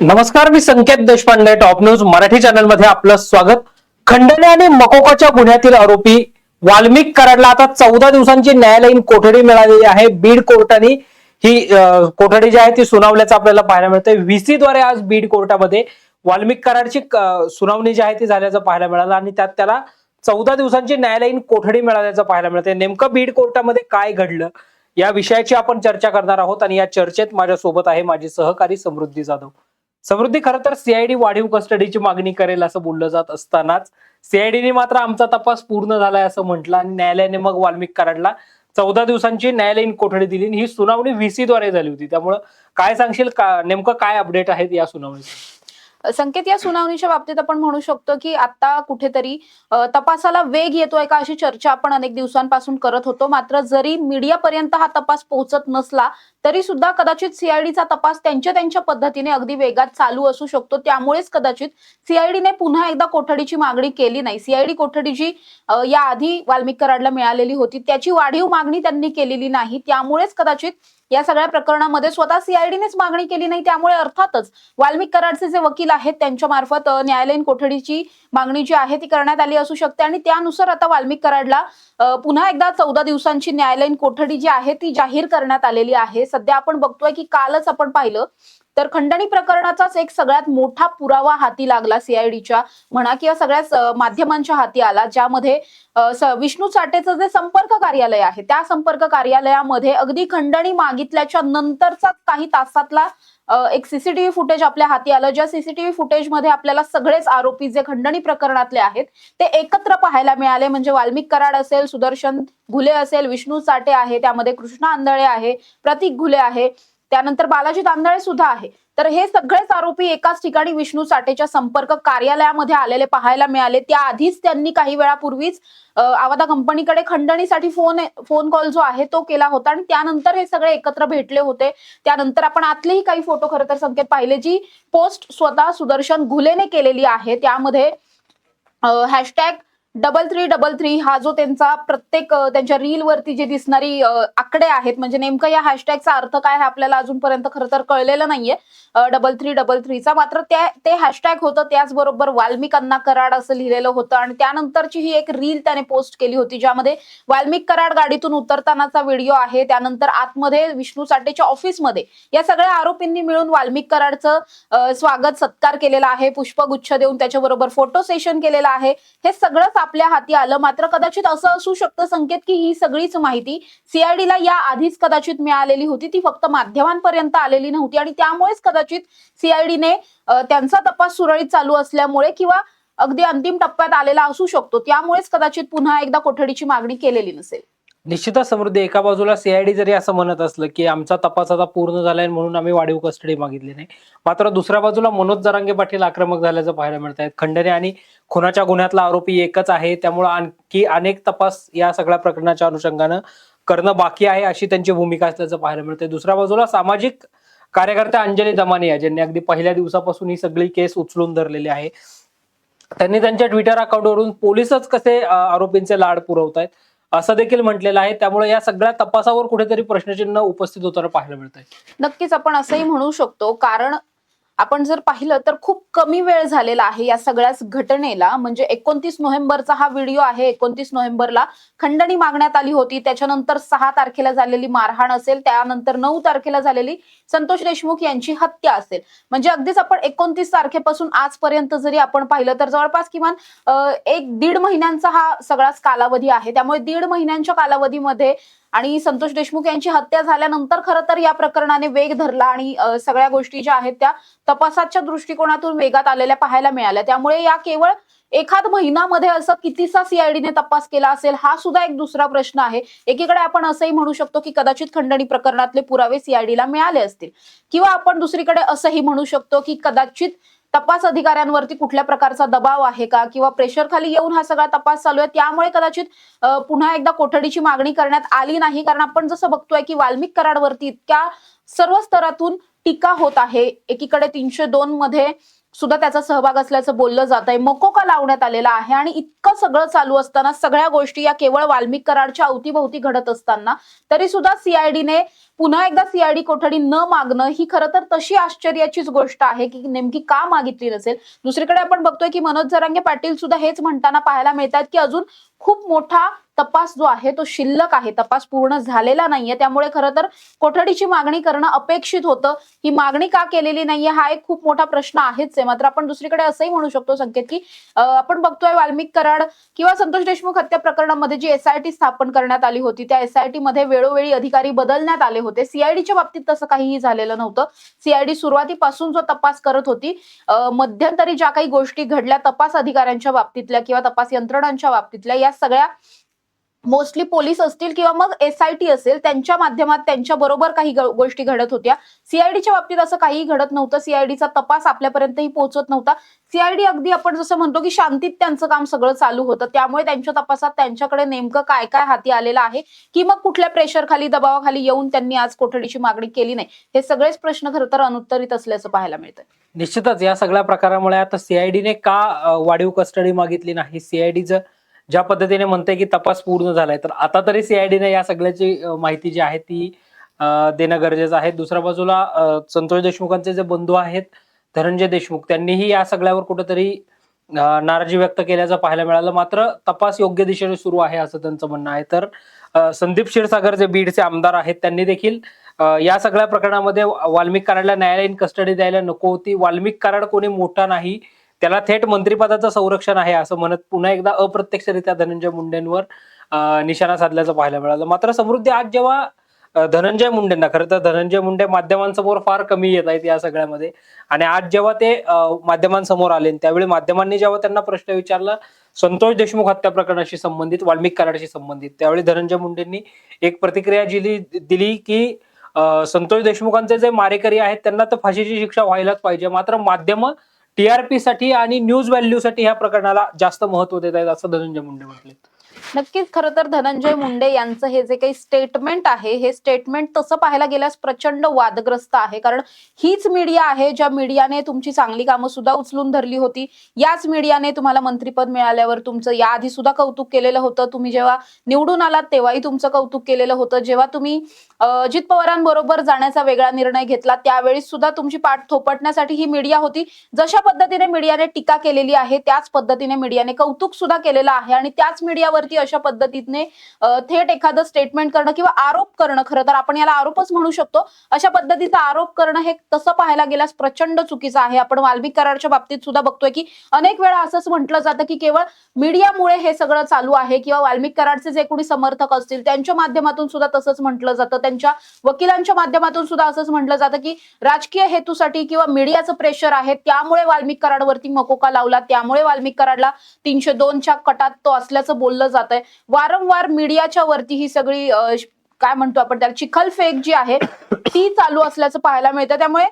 नमस्कार मी Sanket Deshpande top news Marathi चॅनलमध्ये आपलं स्वागत. खंडणी आणि मकोकाच्या गुन्ह्यातील आरोपी वाल्मिक कराडला आता चौदा दिवसांची न्यायालयीन कोठडी मिळालेली आहे. बीड कोर्टाने ही कोठडी जी आहे ती सुनावल्याचं आपल्याला पाहायला मिळतंय. व्हीसी द्वारे आज बीड कोर्टामध्ये वाल्मिक कराडची सुनावणी जी आहे ती झाल्याचं पाहायला मिळालं आणि त्यात त्याला चौदा दिवसांची न्यायालयीन कोठडी मिळाल्याचं पाहायला मिळतंय. नेमकं बीड कोर्टामध्ये काय घडलं या विषयाची आपण चर्चा करणार आहोत आणि या चर्चेत माझ्यासोबत आहे माझी सहकारी समृद्धी जाधव. समृद्धी खरं तर सीआयडी वाढीव कस्टडीची मागणी करेल असं बोललं जात असतानाच. सीआयडीने मात्र आमचा तपास पूर्ण झालाय असं म्हटलं आणि न्यायालयाने मग वाल्मिक कराडला चौदा दिवसांची न्यायालयीन कोठडी दिली ही सुनावणी व्हीसी द्वारे झाली होती. त्यामुळं काय सांगशील? का नेमकं काय अपडेट आहेत या सुनावणीचं? संकेत या सुनावणीच्या बाबतीत आपण म्हणू शकतो की आता कुठेतरी तपासाला वेग येतोय का अशी चर्चा आपण अनेक दिवसांपासून करत होतो. मात्र जरी मीडियापर्यंत हा तपास पोहोचत नसला तरी सुद्धा कदाचित सीआयडीचा तपास त्यांच्या त्यांच्या पद्धतीने अगदी वेगात चालू असू शकतो. त्यामुळेच कदाचित सीआयडीने पुन्हा एकदा कोठडीची मागणी केली नाही. सीआयडी कोठडी जी या आधी वाल्मिक कराडला मिळालेली होती. त्याची वाढीव मागणी त्यांनी केलेली नाही. त्यामुळेच कदाचित या सगळ्या प्रकरणामध्ये स्वतः सीआयडीनेच मागणी केली नाही त्यामुळे अर्थातच वाल्मिक कराडचे जे वकील आहेत त्यांच्या मार्फत न्यायालयीन कोठडीची मागणी जी आहे ती करण्यात आली असू शकते. आणि त्यानुसार आता वाल्मिक कराडला पुन्हा एकदा चौदा दिवसांची न्यायालयीन कोठडी जी आहे ती जाहीर करण्यात आलेली आहे. सध्या आपण बघतोय की कालच आपण पाहिलं तर खंडणी प्रकरणाचाच एक सगळ्यात मोठा पुरावा हाती लागला सीआयडीच्या म्हणा किंवा सगळ्याच माध्यमांच्या हाती आला ज्यामध्ये विष्णू चाटेचं जे संपर्क कार्यालय आहे त्या संपर्क कार्यालयामध्ये अगदी खंडणी मागितल्याच्या नंतरचा काही तासातला एक सीसीटीव्ही फुटेज आपल्या हाती आलं. ज्या सीसीटीव्ही फुटेजमध्ये आपल्याला सगळेच आरोपी जे खंडणी प्रकरणातले आहेत ते एकत्र पाहायला मिळाले. म्हणजे वाल्मिक कराड असेल सुदर्शन घुले असेल विष्णू चाटे आहे त्यामध्ये कृष्णा आंधळे आहे प्रतीक घुले आहे. त्यानंतर बालाजी तांदळे सुद्धा आहे. तर हे सगळेच आरोपी एकाच ठिकाणी विष्णू साठेच्या संपर्क कार्यालयामध्ये आलेले पाहायला मिळाले. त्याआधीच त्यांनी काही वेळापूर्वीच आवादा कंपनीकडे खंडणीसाठी फोन फोन कॉल जो आहे तो केला होता आणि त्यानंतर हे सगळे एकत्र भेटले होते. त्यानंतर आपण आतलेही काही फोटो खरं तर संकेत पाहिले जी पोस्ट स्वतः सुदर्शन घुलेने केलेली आहे. त्यामध्ये hashtag double three double three हा जो त्यांचा प्रत्येक त्यांच्या रील वरती जे दिसणारी आकडे आहेत म्हणजे नेमकं या हॅशटॅगचा अर्थ काय हे आपल्याला अजूनपर्यंत खरं तर कळलेलं नाहीये. डबल थ्री डबल थ्रीचा मात्र त्या ते हॅशटॅग होतं त्याचबरोबर वाल्मिकांना कराड असं लिहिलेलं होतं आणि त्यानंतरची ही एक रील त्याने पोस्ट केली होती ज्यामध्ये वाल्मिक कराड गाडीतून उतरतानाचा व्हिडिओ आहे त्यानंतर आतमध्ये विष्णू साठेच्या ऑफिसमध्ये या सगळ्या आरोपींनी मिळून वाल्मिक कराडचं स्वागत सत्कार केलेला आहे पुष्पगुच्छ देऊन त्याच्याबरोबर फोटो सेशन केलेलं आहे. हे सगळंच आपल्या हाती आलं. मात्र कदाचित असं असू शकतं संकेत की ही सगळीच माहिती सीआयडीला या आधीच कदाचित मिळालेली होती. ती फक्त माध्यमांपर्यंत आलेली नव्हती आणि त्यामुळेच कदाचित सीआयडीने त्यांचा तपास सुरळीत चालू असल्यामुळे किंवा अगदी अंतिम टप्प्यात आलेला असू शकतो. त्यामुळेच कदाचित पुन्हा एकदा कोठडीची मागणी केलेली नसेल. निश्चितच समृद्धी एका बाजूला सीआयडी जरी असं म्हणत असलं की आमचा तपास आता पूर्ण झालाय म्हणून आम्ही वाढीव कस्टडी मागितली नाही. मात्र दुसऱ्या बाजूला मनोज जरांगे पाटील आक्रमक झाल्याचं पाहायला मिळत आहेत खंडणी आणि खुनाच्या गुन्ह्यातला आरोपी एकच आहे. त्यामुळे आणखी अनेक तपास या सगळ्या प्रकरणाच्या अनुषंगानं करणं बाकी आहे अशी त्यांची भूमिका असल्याचं पाहायला मिळते दुसऱ्या बाजूला सामाजिक कार्यकर्त्या अंजली दमानिया ज्यांनी अगदी पहिल्या दिवसापासून ही सगळी केस उचलून धरलेली आहे त्यांनी त्यांच्या ट्विटर अकाउंटवरून पोलीसच कसे आरोपींचे लाड पुरवत आहेत असं देखील म्हटलेलं आहे. त्यामुळे या सगळ्या तपासावर कुठेतरी प्रश्नचिन्ह उपस्थित होताना पाहायला मिळत आहे नक्कीच आपण असंही म्हणू शकतो. कारण आपण जर पाहिलं तर खूप कमी वेळ झालेला आहे या सगळ्याच घटनेला. म्हणजे एकोणतीस नोव्हेंबरचा हा व्हिडिओ आहे. एकोणतीस नोव्हेंबरला खंडणी मागण्यात आली होती. त्याच्यानंतर सहा तारखेला झालेली मारहाण असेल. त्यानंतर नऊ तारखेला झालेली संतोष देशमुख यांची हत्या असेल. म्हणजे अगदीच आपण एकोणतीस तारखेपासून आजपर्यंत जरी आपण पाहिलं तर जवळपास किमान एक दीड महिन्यांचा हा सगळाच कालावधी आहे. त्यामुळे दीड महिन्यांच्या कालावधीमध्ये आणि संतोष देशमुख यांची हत्या झाल्यानंतर खरं तर या प्रकरणाने वेग धरला आणि सगळ्या गोष्टी ज्या आहेत त्या तपासाच्या दृष्टिकोनातून वेगात आलेल्या पाहायला मिळाल्या. त्यामुळे या केवळ एखाद महिनामध्ये असं कितीसा सीआयडीने तपास केला असेल हा सुद्धा एक दुसरा प्रश्न आहे. एकीकडे आपण असंही म्हणू शकतो की कदाचित खंडणी प्रकरणातले पुरावे सीआयडीला मिळाले असतील. किंवा आपण दुसरीकडे असंही म्हणू शकतो की कदाचित तपास अधिकाऱ्यांवरती कुठल्या प्रकारचा दबाव आहे का? किंवा प्रेशर खाली येऊन हा सगळा तपास चालू आहे त्यामुळे कदाचित पुन्हा एकदा कोठडीची मागणी करण्यात आली नाही. कारण आपण जसं बघतोय की वाल्मिक कराडवरती इतक्या सर्व स्तरातून टीका होत आहे. एकीकडे तीनशे दोन मध्ये सुद्धा त्याचा सहभाग असल्याचं बोललं जात आहे मकोका लावण्यात आलेला आहे? आणि इतकं सगळं चालू असताना सगळ्या गोष्टी या केवळ वाल्मिक कराडच्या अवतीभोवती घडत असताना तरी सुद्धा सीआयडीने पुन्हा एकदा सीआयडी कोठडी न मागणं ही खरं तर तशी आश्चर्याचीच गोष्ट आहे की नेमकी का मागितली नसेल? दुसरीकडे आपण बघतोय की मनोज जरांगे पाटील सुद्धा हेच म्हणताना पाहायला मिळतात की अजून खूप मोठा तपास जो आहे तो शिल्लक आहे. तपास पूर्ण झालेला नाहीये. त्यामुळे खरं तर कोठडीची मागणी करणं अपेक्षित होतं. ही मागणी का केलेली नाहीये हा एक खूप मोठा प्रश्न आहेच आहे. मात्र आपण दुसरीकडे असंही म्हणू शकतो संकेत की आपण बघतोय वाल्मिक कराड किंवा संतोष देशमुख हत्या प्रकरणामध्ये जी एसआयटी स्थापन करण्यात आली होती त्या एसआयटी मध्ये वेळोवेळी अधिकारी बदलण्यात आले होते. सीआयडीच्या बाबतीत तसं काहीही झालेलं नव्हतं. सीआयडी सुरुवातीपासून जो तपास करत होती मध्यंतरी ज्या काही गोष्टी घडल्या तपास अधिकाऱ्यांच्या बाबतीतल्या किंवा तपास यंत्रणांच्या बाबतीतल्या या सगळ्या मोस्टली पोलीस असतील किंवा मग एसआयटी असेल त्यांच्या माध्यमात त्यांच्या बरोबर काही गोष्टी घडत होत्या. सीआयडीच्या बाबतीत असं काहीही घडत नव्हतं. सीआयडीचा तपास आपल्यापर्यंतही पोहोचत नव्हता. सीआयडी अगदी आपण जसं म्हणतो की शांतीत त्यांचं काम सगळं चालू होतं. त्यामुळे त्यांच्या तपासात त्यांच्याकडे नेमकं काय काय हाती आलेलं आहे की मग कुठल्या प्रेशर खाली दबावाखाली येऊन त्यांनी आज कोठडीची मागणी केली नाही? हे सगळेच प्रश्न खरं तर अनुत्तरित असल्याचं पाहायला मिळतं निश्चितच या सगळ्या प्रकारामुळे आता सीआयडीने का वाढीव कस्टडी मागितली नाही? सीआयडीचं ज्या पद्धतीने म्हणते की तपास पूर्ण झालाय. तर आता तरी सीआयडीने या सगळ्याची माहिती जी आहे ती देणं गरजेचं आहे. दुसऱ्या बाजूला संतोष देशमुखांचे जे बंधू आहेत धनंजय देशमुख त्यांनीही या सगळ्यावर कुठेतरी नाराजी व्यक्त केल्याचं पाहायला मिळालं. मात्र तपास योग्य दिशेने सुरू आहे असं त्यांचं म्हणणं आहे. तर संदीप क्षीरसागर जे बीडचे आमदार आहेत त्यांनी देखील या सगळ्या प्रकरणामध्ये वाल्मिक कराडला न्यायालयीन कस्टडी द्यायला नको होती. वाल्मिक कराड कोणी मोठा नाही. त्याला थेट मंत्रिपदाचं संरक्षण आहे असं म्हणत पुन्हा एकदा अप्रत्यक्षरित्या धनंजय मुंडेंवर निशाणा साधल्याचं पाहायला मिळालं. मात्र समृद्धी आज जेव्हा धनंजय मुंडेंना खरं तर धनंजय मुंडे माध्यमांसमोर फार कमी येत आहेत या सगळ्यामध्ये. आणि आज जेव्हा ते माध्यमांसमोर आले त्यावेळी माध्यमांनी जेव्हा त्यांना प्रश्न विचारला संतोष देशमुख हत्या प्रकरणाशी संबंधित वाल्मिक कराडशी संबंधित त्यावेळी धनंजय मुंडेंनी एक प्रतिक्रिया दिली दिली की संतोष देशमुखांचे जे मारेकरी आहेत त्यांना तर फाशीची शिक्षा व्हायलाच पाहिजे. मात्र माध्यम टीआरपी साठी आणि न्यूज व्हॅल्यू साठी ह्या प्रकरणाला जास्त महत्त्व देत आहेत असं धनंजय मुंडे म्हटले नक्कीच खरं तर धनंजय मुंडे यांचं हे जे काही स्टेटमेंट आहे हे स्टेटमेंट तसं पाहायला गेल्यास प्रचंड वादग्रस्त आहे. कारण हीच मीडिया आहे ज्या मीडियाने तुमची चांगली कामं सुद्धा उचलून धरली होती. याच मीडियाने तुम्हाला मंत्रीपद मिळाल्यावर तुमचं याआधी सुद्धा कौतुक केलेलं होतं. तुम्ही जेव्हा निवडून आलात तेव्हाही तुमचं कौतुक केलेलं होतं. जेव्हा तुम्ही अजित पवारांबरोबर जाण्याचा वेगळा निर्णय घेतला त्यावेळी सुद्धा तुमची पाठ थोपटण्यासाठी ही मीडिया होती. जशा पद्धतीने मीडियाने टीका केलेली आहे त्याच पद्धतीने मीडियाने कौतुक सुद्धा केलेलं आहे. आणि त्याच मीडियावरती अशा पद्धतीने थेट एखादं स्टेटमेंट करणं किंवा आरोप करणं खरं तर आपण याला आरोपच म्हणू शकतो. अशा पद्धतीचा आरोप करणं हे तसं पाहायला गेल्यास प्रचंड चुकीचं आहे. आपण वाल्मिक कराडच्या बाबतीत सुद्धा बघतोय की अनेक वेळा असंच म्हटलं जातं की केवळ मीडियामुळे हे सगळं चालू आहे किंवा वाल्मिक कराडचे जे कोणी समर्थक असतील त्यांच्या माध्यमातून सुद्धा तसंच म्हटलं जातं. त्यांच्या वकिलांच्या माध्यमातून सुद्धा असंच म्हटलं जातं की राजकीय हेतूसाठी किंवा मीडियाचं प्रेशर आहे त्यामुळे वाल्मिक कराडवरती मकोका लावला त्यामुळे वाल्मिक कराडला तीनशे दोनच्या कटात तो असल्याचं बोललं जातं. आहे वारंवार मीडियाच्या वरती ही सगळी काय म्हणतो आपण त्याला चिखलफेक जी आहे ती चालू असल्याचं पाहायला मिळतं त्यामुळे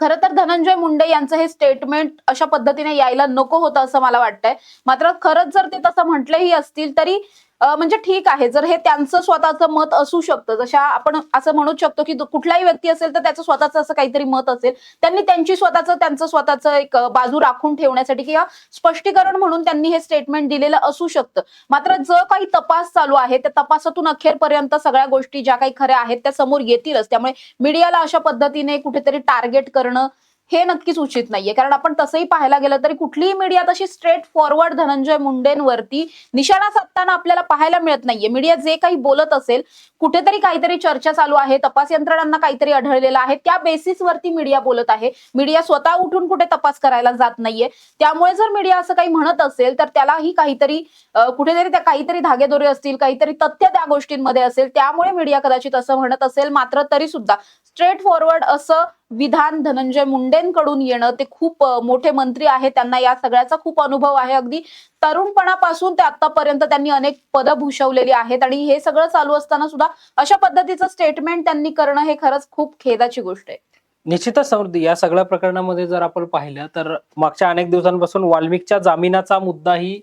खरं तर धनंजय मुंडे यांचं हे स्टेटमेंट अशा पद्धतीने यायला नको होतं असं मला वाटतंय. मात्र खरंच जर ते तसं म्हटलेही असतील तरी म्हणजे ठीक आहे. जर हे त्यांचं स्वतःचं मत असू शकतं. जशा आपण असं म्हणू शकतो की कुठलाही व्यक्ती असेल तर त्याचं स्वतःचं असं काहीतरी मत असेल त्यांनी त्यांची स्वतःचं त्यांचं स्वतःचं एक बाजू राखून ठेवण्यासाठी किंवा स्पष्टीकरण म्हणून त्यांनी हे स्टेटमेंट दिलेलं असू शकतं. मात्र जो काही तपास चालू आहे त्या तपासातून अखेरपर्यंत सगळ्या गोष्टी ज्या काही खऱ्या आहेत त्या समोर येतीलच. त्यामुळे मीडियाला अशा पद्धतीने कुठेतरी टार्गेट करणं हे नक्कीच उचित नाहीये. कारण आपण तसंही पाहायला गेलं तरी कुठलीही मीडिया तशी स्ट्रेट फॉरवर्ड धनंजय मुंडेंवरती निशाणा साधताना आपल्याला पाहायला मिळत नाहीये. मीडिया जे काही बोलत असेल कुठेतरी काहीतरी चर्चा चालू आहे तपास यंत्रणांना काहीतरी आढळलेलं आहे त्या बेसिसवरती मीडिया बोलत आहे. मीडिया स्वतः उठून कुठे तपास करायला जात नाहीये. त्यामुळे जर मीडिया असं काही म्हणत असेल तर त्यालाही काहीतरी कुठेतरी त्या काहीतरी धागेदोरे असतील काहीतरी तथ्य त्या गोष्टींमध्ये असेल त्यामुळे मीडिया कदाचित असं म्हणत असेल मात्र तरी सुद्धा. स्ट्रेट फॉरवर्ड असं विधान धनंजय मुंडेंकडून येणं ते खूप मोठे मंत्री आहेत. त्यांना या सगळ्याचा खूप अनुभव आहे. अगदी तरुणपणापासून ते आतापर्यंत त्यांनी अनेक पदं भूषवलेली आहेत. आणि हे सगळं चालू असताना सुद्धा अशा पद्धतीचं स्टेटमेंट त्यांनी करणं हे खरंच खूप खेदाची गोष्ट आहे. निश्चितच समृद्धी. या सगळ्या प्रकरणामध्ये जर आपण पाहिलं तर मागच्या अनेक दिवसांपासून वाल्मिकच्या जामिनाचा मुद्दाही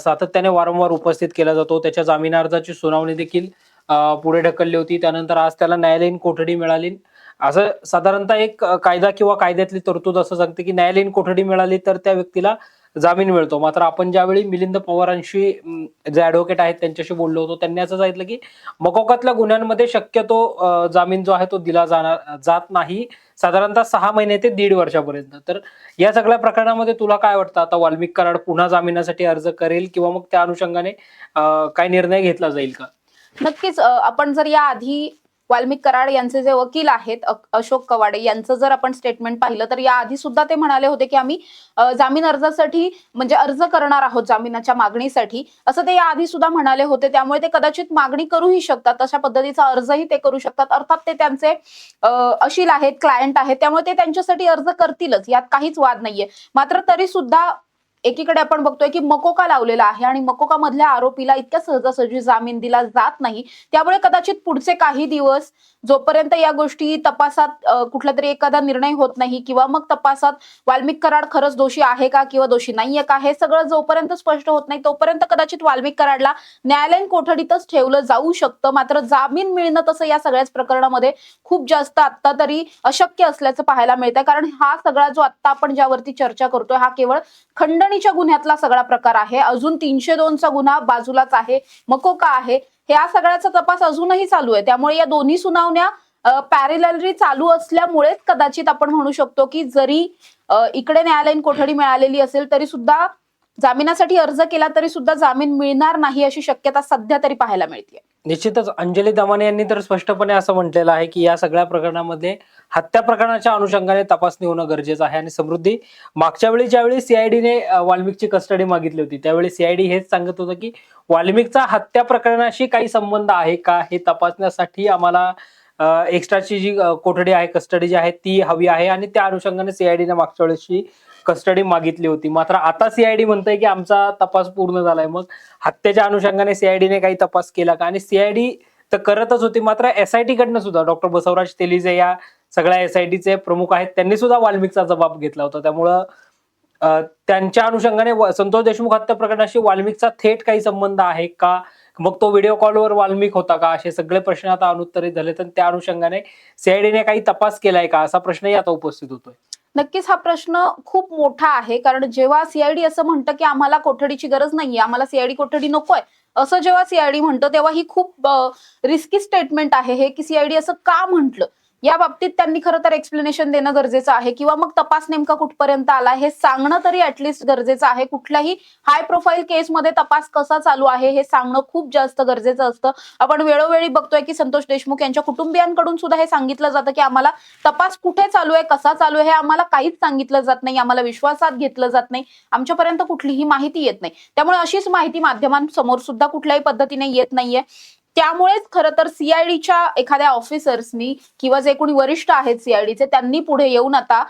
सातत्याने वारंवार उपस्थित केला जातो. त्याच्या जामीन अर्जाची सुनावणी देखील पुढे ढकलली होती. त्यानंतर आज त्याला न्यायालयीन कोठडी मिळाली. असं साधारणतः एक कायदा किंवा कायद्यातली तरतूद असं सांगते की न्यायालयीन कोठडी मिळाली तर त्या व्यक्तीला जामीन मिळतो. मात्र आपण ज्यावेळी मिलिंद पवारांशी जे ऍडव्होकेट आहेत त्यांच्याशी बोललो होतो त्यांनी असं सांगितलं की मकोकातल्या गुन्ह्यांमध्ये शक्यतो जामीन जो आहे तो दिला जाणार जात नाही. साधारणतः सहा महिने ते दीड वर्षापर्यंत. तर या सगळ्या प्रकरणामध्ये तुला काय वाटतं? आता वाल्मिक कराड पुन्हा जामिनासाठी अर्ज करेल किंवा मग त्या अनुषंगाने काय निर्णय घेतला जाईल का? नक्कीच आपण जर या आधी वाल्मिक कराड यांचे जे वकील आहेत अशोक कवाडे यांचं जर आपण स्टेटमेंट पाहिलं तर या आधी सुद्धा ते म्हणाले होते की आम्ही जामीन अर्जासाठी म्हणजे अर्ज करणार आहोत जामिनाच्या मागणीसाठी. असं ते या आधी सुद्धा म्हणाले होते. त्यामुळे ते कदाचित मागणी करूही शकतात. तशा पद्धतीचा अर्जही ते करू शकतात. अर्थात ते त्यांचे अशील आहेत क्लायंट आहेत. त्यामुळे ते त्यांच्यासाठी अर्ज करतीलच. यात काहीच वाद नाहीये. मात्र तरी सुद्धा एकीकडे आपण बघतोय की मकोका लावलेला आहे आणि मकोका मधल्या आरोपीला इतक्या सहजासहजी जामीन दिला जात नाही. त्यामुळे कदाचित पुढचे काही दिवस जोपर्यंत या गोष्टी तपासात कुठला तरी एखादा निर्णय होत नाही किंवा मग तपासात वाल्मिक कराड खरंच दोषी आहे का किंवा दोषी नाहीये का हे सगळं जोपर्यंत स्पष्ट होत नाही तोपर्यंत कदाचित वाल्मिक कराडला न्यायालयीन कोठडीतच ठेवलं जाऊ शकतं. मात्र जामीन मिळणं तसं या सगळ्याच प्रकरणामध्ये खूप जास्त आता तरी अशक्य असल्याचं पाहायला मिळतंय. कारण हा सगळा जो आता आपण ज्यावरती चर्चा करतोय हा केवळ खंडणीच्या गुन्ह्यातला सगळा प्रकार आहे. अजून तीनशे दोनचा गुन्हा बाजूलाच आहे. मकोका आहे. ह्या सगळ्याचा तपास अजूनही चालू आहे. त्यामुळे या दोन्ही सुनावण्या पॅरेलरी चालू असल्यामुळेच कदाचित आपण म्हणू शकतो की जरी इकडे न्यायालयीन कोठडी मिळालेली असेल तरी सुद्धा जामिनासाठी अर्ज केला तरी सुद्धा जामीन मिळणार नाही अशी शक्यता सध्या तरी पाहायला मिळते निश्चितच अंजली दमाने यांनी तर स्पष्टपणे असं म्हटलेलं आहे की या सगळ्या प्रकरणामध्ये हत्या प्रकरणाच्या अनुषंगाने तपासणी होणं गरजेचं आहे आणि समृद्धी मागच्या वेळी ज्यावेळी सीआयडीने वाल्मिकची कस्टडी मागितली होती त्यावेळी सीआयडी हेच सांगत होतं की वाल्मिकचा हत्या प्रकरणाशी काही संबंध आहे का हे तपासण्यासाठी आम्हाला एक्स्ट्राची जी कोठडी आहे कस्टडी जी आहे ती हवी आहे आणि त्या अनुषंगाने सीआयडीने मागच्या वेळेसची कस्टडी मागितली होती. मात्र आता सीआयडी म्हणतंय की आमचा तपास पूर्ण झालाय. मग हत्येच्या अनुषंगाने सीआयडीने काही तपास केला का? आणि सीआयडी तर करतच होती. मात्र एसआयटी कडनं सुद्धा डॉक्टर बसवराज तेलीजे या सगळ्या एसआयटीचे प्रमुख आहेत. त्यांनी सुद्धा वाल्मिकचा जबाब घेतला होता. त्यामुळं त्यांच्या अनुषंगाने संतोष देशमुख हत्या प्रकरणाशी वाल्मिकचा थेट काही संबंध आहे का? मग तो व्हिडिओ कॉलवर वाल्मिक होता का? असे सगळे प्रश्न आता अनुत्तरित झाले तर त्या अनुषंगाने सीआयडीने काही तपास केलाय का? असा प्रश्नही आता उपस्थित होतोय. नक्कीच हा प्रश्न खूप मोठा आहे. कारण जेव्हा सीआयडी असं म्हणतं की आम्हाला कोठडीची गरज नाहीये आम्हाला सीआयडी कोठडी नकोय असं जेव्हा सीआयडी म्हणतं तेव्हा ही खूप रिस्की स्टेटमेंट आहे हे की सीआयडी असं का म्हटलं? या बाबतीत त्यांनी खरं तर एक्सप्लेनेशन देणं गरजेचं आहे. किंवा मग तपास नेमका कुठपर्यंत आला हे सांगणं तरी ऍटलिस्ट गरजेचं आहे. कुठल्याही हाय प्रोफाईल केसमध्ये तपास कसा चालू आहे हे सांगणं खूप जास्त गरजेचं असतं. आपण वेळोवेळी बघतोय की संतोष देशमुख यांच्या कुटुंबियांकडून सुद्धा हे सांगितलं जातं की आम्हाला तपास कुठे चालू आहे कसा चालू आहे हे आम्हाला काहीच सांगितलं जात नाही. आम्हाला विश्वासात घेतलं जात नाही. आमच्यापर्यंत कुठलीही माहिती येत नाही. त्यामुळे अशीच माहिती माध्यमांसमोर सुद्धा कुठल्याही पद्धतीने येत नाहीये. त्यामुळेच खरं तर सीआयडीच्या एखाद्या ऑफिसर्सनी किंवा जे कोणी वरिष्ठ आहेत सीआयडीचे त्यांनी पुढे येऊन आता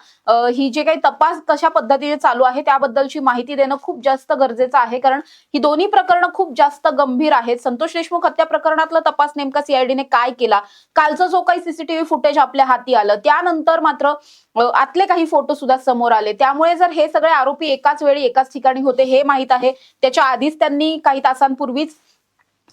ही जे काही तपास कशा पद्धतीने चालू आहे त्याबद्दलची माहिती देणं खूप जास्त गरजेचं आहे. कारण ही दोन्ही प्रकरणं खूप जास्त गंभीर आहेत. संतोष देशमुख हत्या प्रकरणातला तपास नेमका सीआयडीने काय केला? कालचा जो काही सीसीटीव्ही फुटेज आपल्या हाती आलं त्यानंतर मात्र आतले काही फोटो सुद्धा समोर आले. त्यामुळे जर हे सगळे आरोपी एकाच वेळी एकाच ठिकाणी होते हे माहीत आहे. त्याच्या आधीच त्यांनी काही तासांपूर्वीच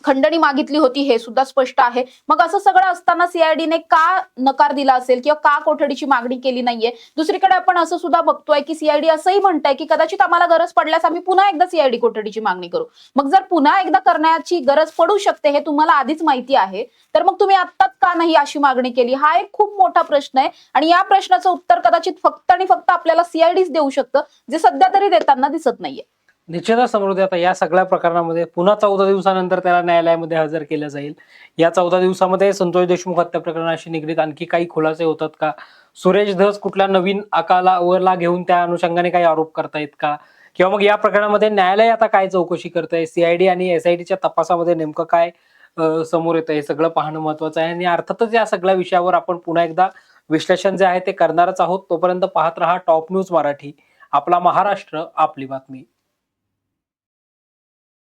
खंडणी मागितली होती हे सुद्धा स्पष्ट आहे. मग असं सगळं असताना सीआयडीने का नकार दिला असेल किंवा का कोठडीची मागणी केली नाहीये? दुसरीकडे आपण असं सुद्धा बघतोय की सीआयडी असंही म्हणताय की कदाचित आम्हाला गरज पडल्यास आम्ही पुन्हा एकदा सीआयडी कोठडीची मागणी करू. मग जर पुन्हा एकदा करण्याची गरज पडू शकते हे तुम्हाला आधीच माहिती आहे तर मग तुम्ही आत्ताच का नाही अशी मागणी केली? हा एक खूप मोठा प्रश्न आहे आणि या प्रश्नाचं उत्तर कदाचित फक्त आणि फक्त आपल्याला सीआयडीच देऊ शकतं जे सध्या तरी देताना दिसत नाहीये. निश्चितच समृद्धी आता या सगळ्या प्रकरणामध्ये पुन्हा चौदा दिवसानंतर त्याला न्यायालयामध्ये हजर केलं जाईल. या चौदा दिवसामध्ये संतोष देशमुख हत्या प्रकरणाशी निगडीत आणखी काही खुलासे होतात का? सुरेश धस कुठल्या नवीन आकाला वरला घेऊन त्या अनुषंगाने काही आरोप करतायत का? किंवा मग या प्रकरणामध्ये न्यायालय आता काय चौकशी करतंय? सीआयडी आणि एसआयडीच्या तपासामध्ये नेमकं काय समोर येतं हे सगळं पाहणं महत्वाचं आहे आणि अर्थातच या सगळ्या विषयावर आपण पुन्हा एकदा विश्लेषण जे आहे ते करणारच आहोत. तोपर्यंत पाहत रहा टॉप न्यूज मराठी. आपला महाराष्ट्र आपली बातमी.